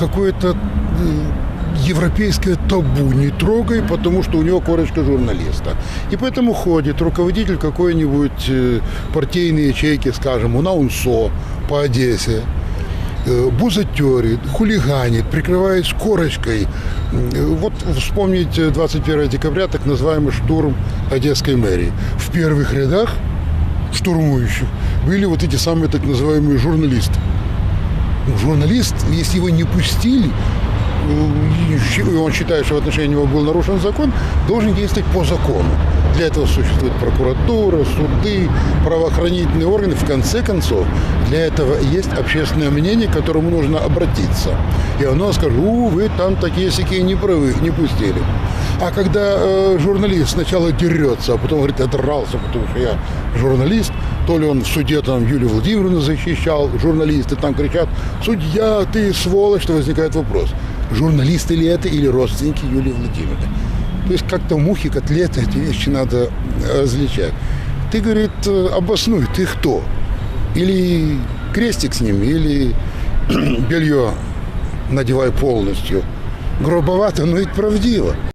какое-то э, европейское табу не трогай, потому что у него корочка журналиста. И поэтому ходит руководитель какой-нибудь э, партийной ячейки, скажем, у УНСО по Одессе, э, бузатерит, хулиганит, прикрываясь корочкой. Вот вспомните 21 декабря, так называемый штурм Одесской мэрии. В первых рядах штурмующих были вот эти самые так называемые журналисты. Журналист, если его не пустили, э, и он считает, что в отношении него был нарушен закон, должен действовать по закону. Для этого существует прокуратура, суды, правоохранительные органы. В конце концов, для этого есть общественное мнение, к которому нужно обратиться. И оно скажет, у, вы там такие сякие не правы, их не пустили. А когда э, журналист сначала дерется, а потом говорит, я дрался, потому что я журналист, то ли он в суде там Юлию Владимировну защищал, журналисты там кричат, судья, ты сволочь, то возникает вопрос, журналисты ли это или родственники Юлии Владимировны. То есть как-то мухи, котлеты, эти вещи надо э, различать. Ты, говорит, э, обоснуй, ты кто? Или крестик с ним, или белье надевай полностью. Грубовато, но ведь правдиво.